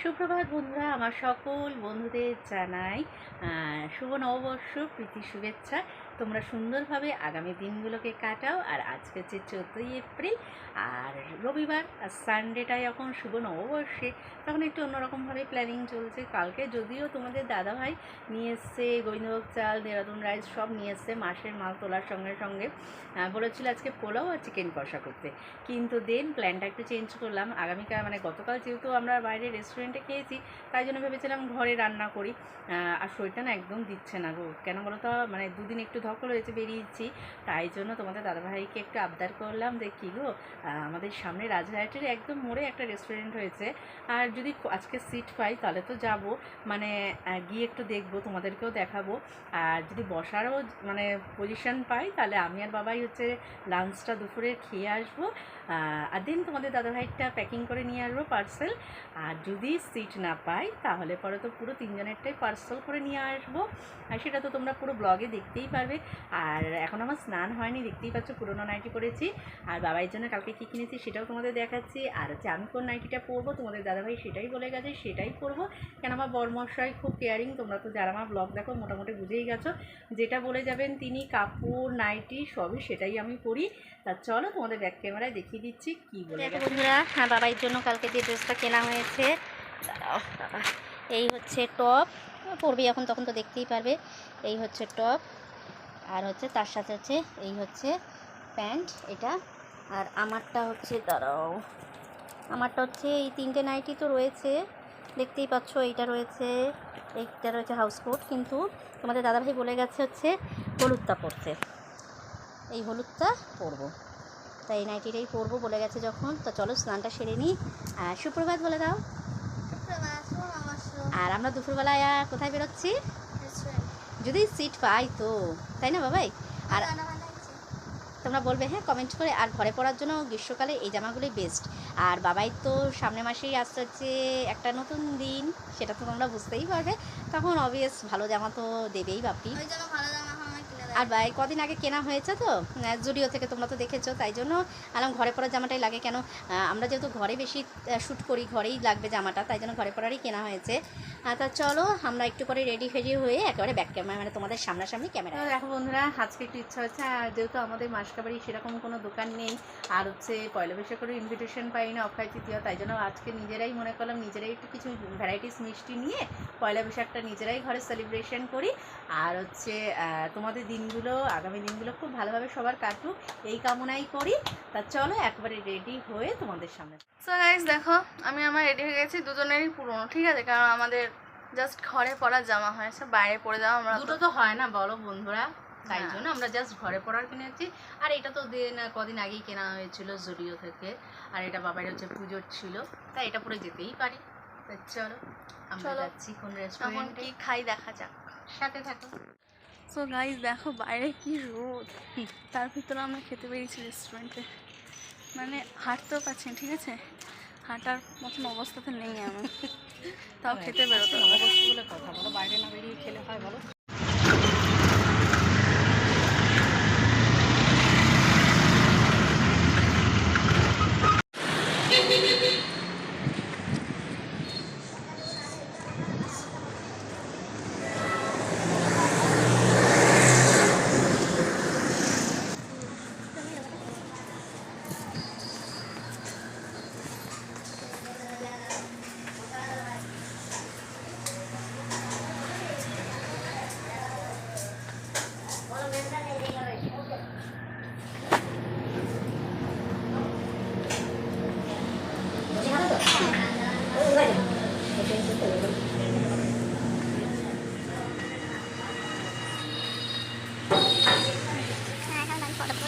সুপ্রভাত বন্ধুরা আমার সকল বন্ধুদের জানাই শুভ নববর্ষ প্রীতি শুভেচ্ছা। তোমরা সুন্দরভাবে আগামী দিনগুলোকে কাটাও। আর আজকে হচ্ছে চোদ্দোই এপ্রিল, আর রবিবার, আর সানডেটাই এখন শুভ নববর্ষে। তখন একটু অন্যরকমভাবে প্ল্যানিং চলছে। কালকে যদিও তোমাদের দাদাভাই নিয়ে এসছে, গোবিন্দভোগ চাল, দেরাদুন রাইস সব নিয়ে এসছে, মাসের মাল তোলার সঙ্গে সঙ্গে। বলেছিল আজকে পোলাও আর চিকেন কষা করতে। কিন্তু দেন প্ল্যানটা একটু চেঞ্জ করলাম। আগামীকাল মানে গতকাল যেহেতু আমরা বাইরে রেস্টুরেন্টে খেয়েছি, তাই জন্য ভেবেছিলাম ঘরে রান্না করি। আর শরীরটা না একদম দিচ্ছে না গো। কেন বলো তো মানে দুদিন একটু ধকল হয়েছে, বেরিয়েছি। তাই জন্য তোমাদের দাদাভাইকে একটু আবদার করলাম যে, কী গো আমাদের সামনে রাজহাটের একদম মোড়ে একটা রেস্টুরেন্ট হয়েছে। আর যদি আজকে সিট পাই, তাহলে তো যাব। মানে গিয়ে একটু দেখব, তোমাদেরকেও দেখাবো। আর যদি বসারও মানে পজিশন পাই, তাহলে আমি আর বাবাই হচ্ছে লাঞ্চটা দুপুরে খেয়ে আসব। আর দিন তোমাদের দাদাভাইটা প্যাকিং করে নিয়ে আসব পার্সেল আর যদি সিট না পাই, তাহলে পরে তো পুরো তিনজনেরটাই পার্সেল করে নিয়ে আসব। আর সেটা তো তোমরা পুরো ব্লগে দেখতেই পারবে। আর এখন আমার স্নান হয়নি দেখতেই পাচ্ছ পুরোনো নাইটি পরেছি। আর বাবাইয়ের জন্য কালকে কী কিনেছি সেটাও তোমাদের দেখাচ্ছি। আর হচ্ছে আমি কোন নাইটিটা পরবো তোমাদের দাদাভাই সেটাই বলে গেছে সেটাই পরবো। কেন আমার বর্মশাই খুব কেয়ারিং তোমরা তো যারা আমার ব্লগ দেখো মোটামুটি বুঝেই গেছো। যেটা বলে যাবেন তিনি কাপড় নাইটি সবই সেটাই আমি পরি। তা চলো তোমাদের ব্যাক ক্যামেরায় দেখিয়ে দিচ্ছি কি বলে বন্ধুরা হ্যাঁ বাবাইয়ের জন্য কালকে যে ড্রেসটা কেনা হয়েছে। এই হচ্ছে টপ পরবি এখন তখন তো দেখতেই পারবে। এই হচ্ছে টপ আর হচ্ছে তার সাথে হচ্ছে এই হচ্ছে প্যান্ট এটা। আর আমারটা হচ্ছে দাঁড়াও আমারটা হচ্ছে এই তিনটে নাইটি তো রয়েছে দেখতেই পাচ্ছ এইটা রয়েছে এইটা রয়েছে হাউস কোট কিন্তু তোমাদের দাদাভাই বলে গেছে হচ্ছে হলুদটা পরতে। এই হলুদটা পরবো। তাই এই নাইটিটাই পরবো বলে গেছে যখন তো চলো স্নানটা সেরে নিই। আর সুপ্রভাত বলে দাও। আর আমরা দুপুরবেলায় কোথায় বেরোচ্ছি? যদি সিট পাই তো তাই না বাবাই? আর তোমরা বলবে হ্যাঁ কমেন্ট করে। আর ঘরে পড়ার জন্য গ্রীষ্মকালে এই জামাগুলোই বেস্ট আর বাবাই তো সামনে মাসেই আসতে হচ্ছে একটা নতুন দিন সেটা তো তোমরা বুঝতেই পারবে। তখন অবভিয়াস ভালো জামা তো দেবেই বাপি। আর ভাই কদিন আগে কেনা হয়েছে তো? জুডিও থেকে তোমরা তো দেখেছ তাই জন্য আলাম ঘরে পরার জামাটাই লাগে। কেন আমরা যেহেতু ঘরে বেশি শ্যুট করি ঘরেই লাগবে জামাটা তাই জন্য ঘরে পরারই কেনা হয়েছে। তা চলো আমরা একটু করে রেডি ফেডি হয়ে একেবারে ব্যাক ক্যামেরা মানে তোমাদের সামনাসামনি ক্যামেরা দেখো বন্ধুরা আজকে একটু ইচ্ছা হচ্ছে আর যেহেতু আমাদের মাসকাবাড়ি সেরকম কোনো দোকান নেই আর হচ্ছে পয়লা বৈশাখেরও ইনভিটেশন পাই না অক্ষয় তৃতীয় তাই জন্য আজকে নিজেরাই মনে করলাম নিজেরাই একটু কিছু ভ্যারাইটিস মিষ্টি নিয়ে পয়লা বৈশাখটা নিজেরাই ঘরে সেলিব্রেশন করি। আর হচ্ছে তোমাদের তোমাদের দিনগুলো আগামী দিনগুলো খুব ভালোভাবে সবার কাটুক এই কামনাই করি। তা চলো একবারে রেডি হয়ে তোমাদের সামনে। সো গাইস দেখো আমি আমার রেডি হয়ে গেছি দুজনেরই পুরনো ঠিক আছে? কারণ আমাদের জাস্ট ঘরে পরা জামা হয়েছে বাইরে পরে যাওয়া আমরা দুটো তো হয় না বলো বন্ধুরা। তাই হ্যাঁ। জন্য আমরা জাস্ট ঘরে পড়ার কিনেছি আর এটা তো দিন কদিন আগেই কেনা হয়েছিল জুডিও থেকে। আর এটা বাবার হচ্ছে পুজোর ছিল তাই এটা পরে যেতেই পারি। তা চলো আমরা যাচ্ছি কোন রেস্টুরেন্টে কি খাই দেখা যাক। সাথে থাকো। সো গাইজ দেখো বাইরে কি রোদ। তার ভিতরে আমরা খেতে পেরেছি রেস্টুরেন্টে মানে হাঁটতেও পারছি ঠিক আছে? হাঁটার মতন অবস্থাতে নেই আমি তাও খেতে বেরোতে হবে। কথা বলো বাইরে না বেরিয়ে খেলে হয় বলো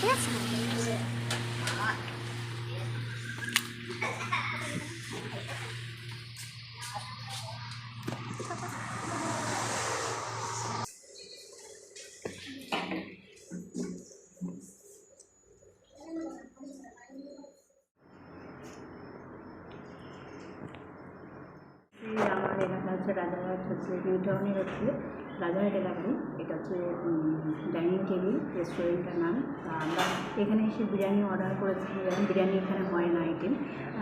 এই আমার এলাকা হচ্ছে রাজারহাট হচ্ছে নিউ টাউনের হচ্ছে রাজারহাট এলাকায় এটা হচ্ছে ডাইনিং টেবিল রেস্টুরেন্টের নাম। আমরা এখানে এসে বিরিয়ানি অর্ডার করেছিলাম বিরিয়ানি এখানে হয় না আইটেম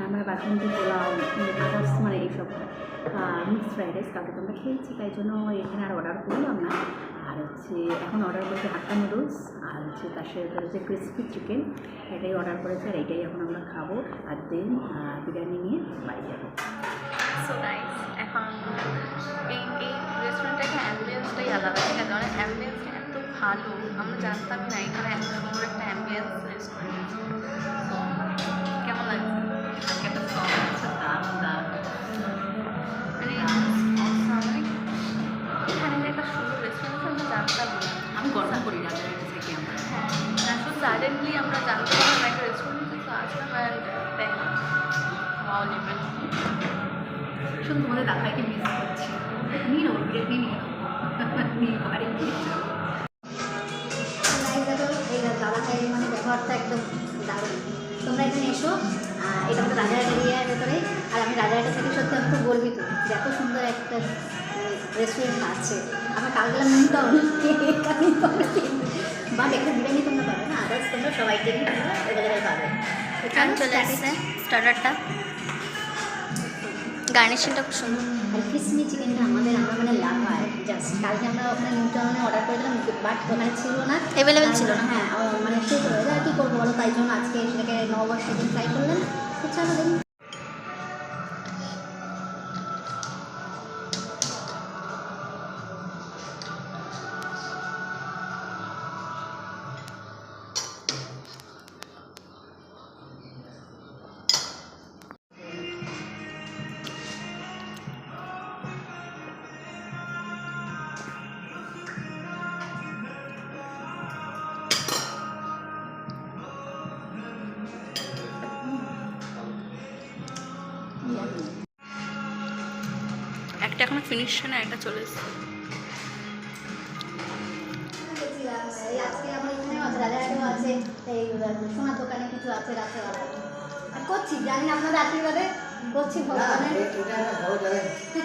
আমরা বাসন্তী পোলাও আদার্স মানে এইসব হয়। মিক্স ফ্রাইড রাইস কালকে তো আমরা খেয়েছি, তাই জন্য এখানে আর অর্ডার করলাম না। আর হচ্ছে এখন অর্ডার করেছি হাক্কা নুডলস আর হচ্ছে তার সাথে হচ্ছে ক্রিসপি চিকেন এটাই অর্ডার করেছি, আর এটাই এখন আমরা খাব। আর দেন বিরিয়ানি নিয়ে বাড়ি যাব। সো এখন ভালো আমরা জানতাম না এখানে এত সুন্দর একটা অ্যাম্বিয়েন্স রেস্টুরেন্ট কেমন লাগছে? একটা দারুণ দারুণ। মানে এখানে একটা সুন্দর রেস্টুরেন্ট আমরা জানতাম না। আমি গর্ব করি থেকে আমরা। হ্যাঁ তো সাডেনলি আমরা জানতে পারলাম একটা রেস্টুরেন্ট কিন্তু আসলাম অ্যান্ড দেখ ওয়াও লেভেল শুধু তোমাদের দাদাকে মিস করছি। নিয়ে নেব বিরিয়ানি নিয়ে বাড়ি সত্যি আমি গর্বিত যে এত সুন্দর একটা রেস্টুরেন্ট আছে। আমরা কাল গেলাম নিউ টাউন বাট একটা বিরিয়ানি তোমরা পাবে না? আদার্স তোমরা সব আইটেমই তোমরা অ্যাভেলেবেল পাবে। তো চলো, আসছে স্টার্টারটা গার্নিশিংটা খুব সুন্দর। আর ক্রিসমি চিকেনটা আমাদের আমরা মানে লাভ হয়। জাস্ট কালকে আমরা ওখানে নিউ টাউনে অর্ডার করেছিলাম বাট ওখানে ছিল না। Available ছিল না। হ্যাঁ মানে শেষ হয়ে যায় কী করব বলো? তাই জন্য আজকে সেটাকে নববর্ষের দিন ট্রাই করলাম। তো চলো এখনও ফিনিশ না একটা চলে এসছে। এই আজকে আমার এখানেও আছে রাজারহাটেও আছে এই দোকানে কিছু আছে রাত্রেবেলা আর করছি জানি না? আপনাদের আশীর্বাদে করছি ভগবানের এটা একটা বড় জায়গা একটু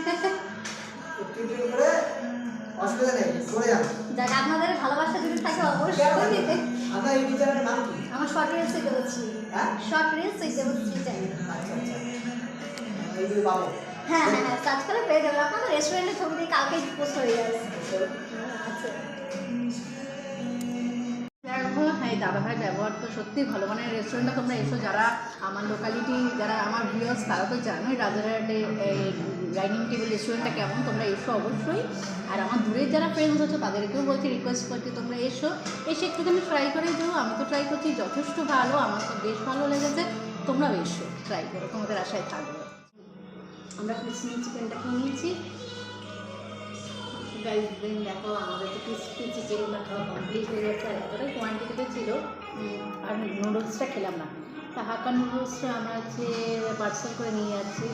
একটু করে অসুবিধা নেই করে যান যাক আপনাদের ভালোবাসা যদি থাকে অবশ্যই নাম কি আমার শর্ট রিলস হ্যাঁ শর্ট রিলস এই দেবশ্রী আচ্ছা আচ্ছা এই যে বাবু। হ্যাঁ হ্যাঁ হ্যাঁ সার্চ পেয়ে যাবেন আপনাদের রেস্টুরেন্টের ছবি কালকেই পোস্ট হয়ে যাবে। আচ্ছা হ্যাঁ দাদা ভাই ব্যবহার তো সত্যি ভালো। মানে রেস্টুরেন্টে তোমরা এসো, যারা আমার লোকালিটি যারা আমার ভিউয়ার্স তারা তো জানোই রাজারহাটে ডাইনিং টেবিল রেস্টুরেন্টটা কেমন। তোমরা এসো অবশ্যই। আর আমার দূরের যারা ফ্রেন্ডস আছো, তাদেরকেও বলছি রিকোয়েস্ট করছি তোমরা এসো। এসে একটুখানি ট্রাই করে যাও। আমি তো ট্রাই করছি, যথেষ্ট ভালো, আমার তো বেশ ভালো লেগেছে। তোমরাও এসো ট্রাই করো, তোমাদের আশায় থাকবে। আমরা ক্রিসপি চিকেনটা খেয়ে নিয়েছি। দেন দেখো আমাদের তো ক্রিসপি চিকেনটা খাওয়া কমপ্লিট হয়ে গেছে, আর এতটাই কোয়ান্টিটিতে ছিল আর নুডলসটা খেলাম না। তা হাক্কা নুডলসটা আমরা হচ্ছে পার্সেল করে নিয়ে যাচ্ছি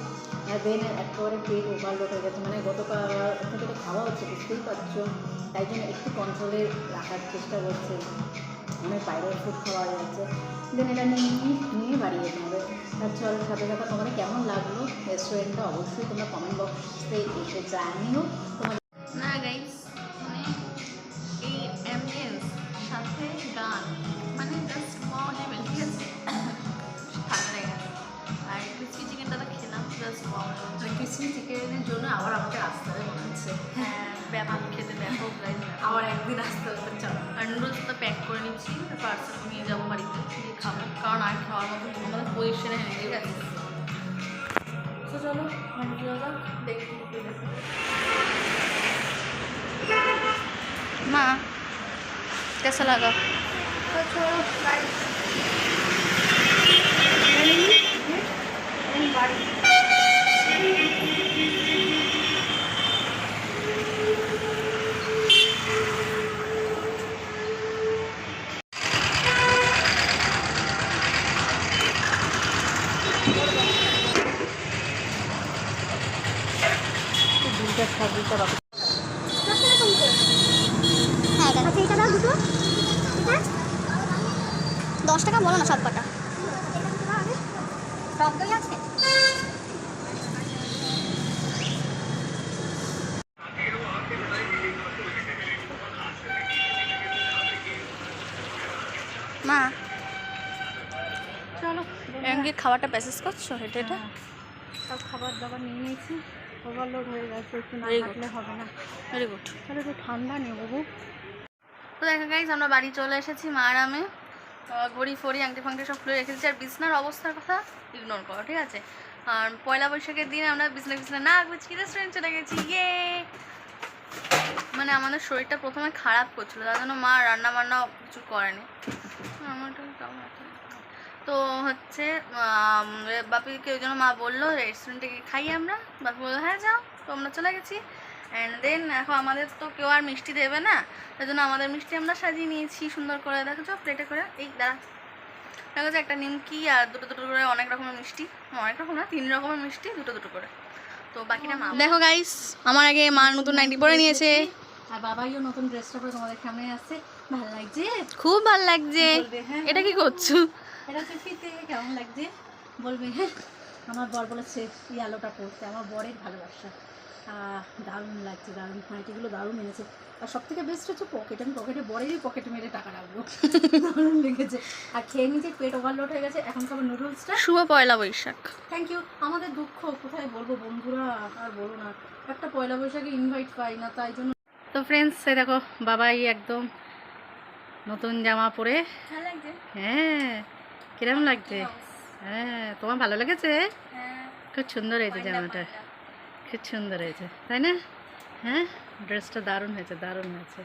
দেন একেবারে পেট ওভারলোড হয়ে গেছে। মানে গতকাল থেকে তো খাওয়া হচ্ছে, বুঝতেই পারছ। তাই জন্য একটু কন্ট্রোলে রাখার চেষ্টা করছে। অনেক বাইরের ফুড খাওয়া যাচ্ছে। দেন এটা নিয়ে নিয়ে বাড়ি যেতে হবে। চল সাথে সাথে তোমাদের কেমন লাগল রেস্টুরেন্টটা অবশ্যই তোমরা কমেন্ট বক্সে এসে জানিও। তোমার না গাইস মানে এই অ্যাম্বিয়েন্স সাথে গান মানে জাস্ট ওয়াও লেভেল ঠিক আছে? আর ক্রিসপি চিকেনটা খেলাম জাস্ট ওয়াও ক্রিসপি চিকেনের জন্য আবার আমাদের আসতে হবে মনে হচ্ছে। হ্যাঁ। ব্যাপক খেতে ব্যাপক গাইস আবার একদিন আসতে হবে চলো আর নুডলসটা প্যাক করে নিচ্ছি পার্সেল নিয়ে যাবো বাড়িতে গিয়ে খাবো কারণ আর খাওয়ার মতো আমাদের পজিশনে নেই ঠিক আছে তো চলো কন্টিনিউ যাক দেখি মা कैसा लगा দুইটা খাবারটা প্যাসেজ করছ? হেঁটে হেঁটে সব খাবার দাবার নিয়ে নিয়েছি। ওভারলোড হয়ে গেছে একটু না. হাঁটলে হবে না। ভেরি গুড তাহলে তো ঠান্ডা নেই বাবু। তো দেখো গাইজ আমরা বাড়ি চলে এসেছি মা আরামে আহ, ঘড়ি ফড়ি আংটি ফাংটি সব খুলে রেখেছি। আর বিছনার অবস্থার কথা ইগনোর করো ঠিক আছে? আর পয়লা বৈশাখের দিন আমরা বিছনা বিছনা না গুছিয়ে রেস্টুরেন্ট চলে গেছি। ইয়ে মানে আমাদের শরীরটা প্রথমে খারাপ করছিল তার জন্য মা রান্না বান্না কিছু করেনি? তো হচ্ছে বাপিকে ওই জন্য মা বলল রেস্টুরেন্টে গিয়ে খাই আমরা। বাপি বলল হ্যাঁ যাও তো আমরা চলে গেছি। অ্যান্ড দেন এখন আমাদের তো কেউ আর মিষ্টি দেবে না। তাই জন্য আমাদের মিষ্টি আমরা সাজিয়ে নিয়েছি সুন্দর করে দেখো প্লেটে করে। এই দাঁড়া। দেখো যে একটা নিমকি আর দুটো দুটো করে অনেক রকমের মিষ্টি। অনেক রকম না তিন রকমের মিষ্টি দুটো দুটো করে। তো বাকিটা মা দেখো গাইস আমার আগে মা নতুন নাইটি পরে নিয়েছে। আর বাবাইও নতুন ড্রেসটা পরে তোমাদের সামনে আসছে। ভালো লাগছে? খুব ভালো লাগছে। হ্যাঁ এটা কি করছ? এটা হচ্ছে ফিতে কেমন লাগছে? বলবে হ্যাঁ আমার বর বলেছে এই আলোটা পড়তে আমার বরের ভালোবাসা। দারুণ লাগছে দারুণ। ফাঁটিগুলো দারুণ এনেছে। আর সব থেকে বেস্ট হচ্ছে পকেট আমি পকেটে বরেরই পকেটে মেরে টাকা রাখব। দারুণ লেগেছে। আর খেয়ে নিজে পেট ওভারলোড হয়ে গেছে এখন খাবার নুডলসটা শুভ পয়লা বৈশাখ। থ্যাংক ইউ আমাদের দুঃখ কোথায় বলব বন্ধুরা আর বলো না। একটা পয়লা বৈশাখে ইনভাইট পাই না তাই জন্য তো ফ্রেন্ডস সে দেখো বাবাই একদম নতুন জামা পরে হ্যাঁ। কিরম লাগছে? হ্যাঁ তোমার ভালো লেগেছে? হ্যাঁ খুব সুন্দর হয়েছে জামাটা। খুব সুন্দর হয়েছে তাই না? হ্যাঁ ড্রেসটা দারুণ হয়েছে দারুণ হয়েছে।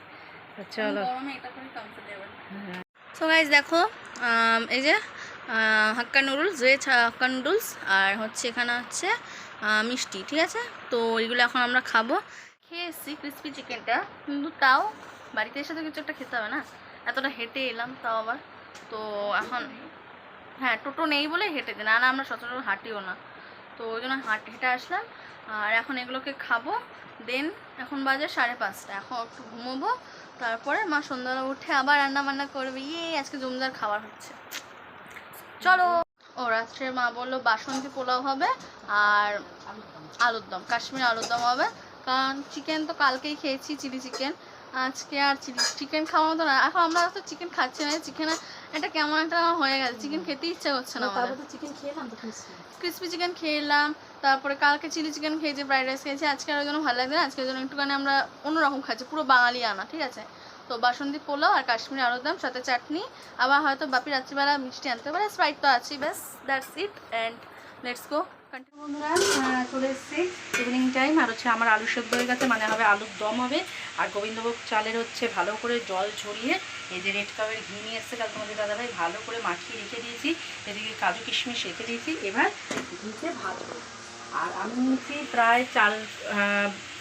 চলো। হ্যাঁ। সো গাইজ দেখো এই যে hakka noodles veg hakka noodles আর হচ্ছে এখানে হচ্ছে মিষ্টি ঠিক আছে? তো এইগুলো এখন আমরা খাব। খেয়ে এসেছি ক্রিসপি চিকেনটা কিন্তু তাও বাড়িতে এসে তো কিছু একটা খেতে হবে না। এতটা হেঁটে এলাম তাও আবার। তো এখন হ্যাঁ টোটো নেই বলে হেঁটে দিন আর আমরা সচরাচর হাঁটিও না। তো ওই জন্য হাঁট, হেঁটে আসলাম, আর এখন এগুলোকে খাব, দেন এখন বাজে সাড়ে পাঁচটা, এখন একটু ঘুমোবো, তারপরে মা সন্ধ্যাবেলা উঠে আবার রান্না বান্না করবে ইয়ে আজকে জমদার খাবার হচ্ছে। চলো। ও, রাত্রে মা বলল বাসন্তী পোলাও হবে আর আলুর দম, কাশ্মীর আলুর দম হবে। কারণ চিকেন তো কালকেই খেয়েছি চিলি চিকেন আজকে আর চিলি চিকেন খাওয়ার মতো না। এখন আমরা তো চিকেন খাচ্ছি না। চিকেন এটা কেমন একটা হয়ে গেছে। চিকেন খেতে ইচ্ছা করছে না আমাদের। চিকেন খেলাম ক্রিসপি চিকেন খেলাম। তারপরে কালকে চিলি চিকেন খেয়েছি ফ্রাইড রাইস খেয়েছি। আজকে আর ওই জন্য ভালো লাগছে না। আজকের জন্য একটুখানি আমরা অন্যরকম খাচ্ছি। পুরো বাঙালি আনা ঠিক আছে? তো বাসন্তী পোলাও আর কাশ্মীরি আলুর দম সাথে চাটনি। আবার হয়তো বাপি রাত্রিবেলা মিষ্টি আনতে পারে। স্প্রাইট তো আছেই। ব্যাস that's it and let's go বন্ধুরা এসেছি ইভিনিং টাইম আর হচ্ছে আমার আলু সেদ্ধ হয়ে গেছে মানে হবে আলুর দম হবে। আর গোবিন্দভোগ চালের হচ্ছে ভালো করে জল এই যে রেড ঘি নিয়ে তোমাদের দাদাভাই, ভালো করে রেখে দিয়েছি। এদিকে কাজু কিশমিশ রেখে দিয়েছি, এবার ঘিতে ভাজবো আর আমি নিয়েছি প্রায় চাল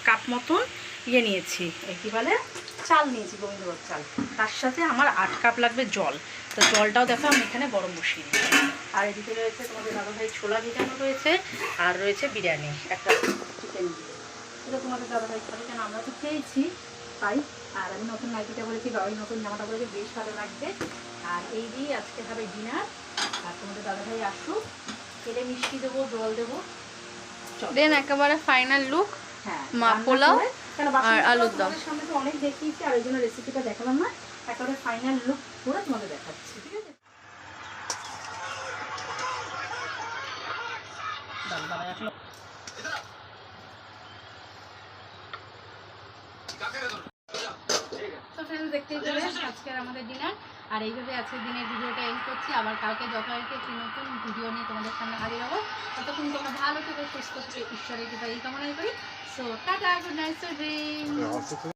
কাপ মতন ইয়ে নিয়েছি বলে? চাল নিয়েছি, গোবিন্দভোগ চাল। তার সাথে আমার আট কাপ লাগবে জল। তো জলটাও দেখো আমি এখানে গরম বসিয়ে আর এদিকে রয়েছে তোমাদের দাদাভাই ছোলা ভিজানো রয়েছে আর রয়েছে বিরিয়ানি একটা চিকেন এটা তোমাদের দাদাভাই খাবে কেন আমরা তো খেয়েছি তাই। আর আমি নতুন নাইটিটা বলেছি বাবাই নতুন জামাটা বলেছে বেশ ভালো লাগবে। আর এই দিয়ে আজকে হবে ডিনার আর তোমাদের দাদাভাই আসুক খেলে মিষ্টি দেবো জল দেবো। দেন একেবারে ফাইনাল লুক হ্যাঁ মা পোলাও বাসন্তী আর আলুর দম। সামনে তো অনেক দেখিয়েছি আর ওই জন্য রেসিপিটা দেখালাম না। একেবারে ফাইনাল লুক করে তোমাদের দেখাচ্ছি দেখতেই পেলেন আজকের আমাদের ডিনার। আর এইভাবে আজকের দিনের ভিডিওটা এন্ড করছি। আবার কালকে যথারীতি একটি নতুন ভিডিও নিয়ে তোমাদের সামনে হাজির হব। ততক্ষণ তোমরা ভালো থেকে, সুস্থ থেকে, ঈশ্বরের কৃপা এই কামনাই করি। So tata good night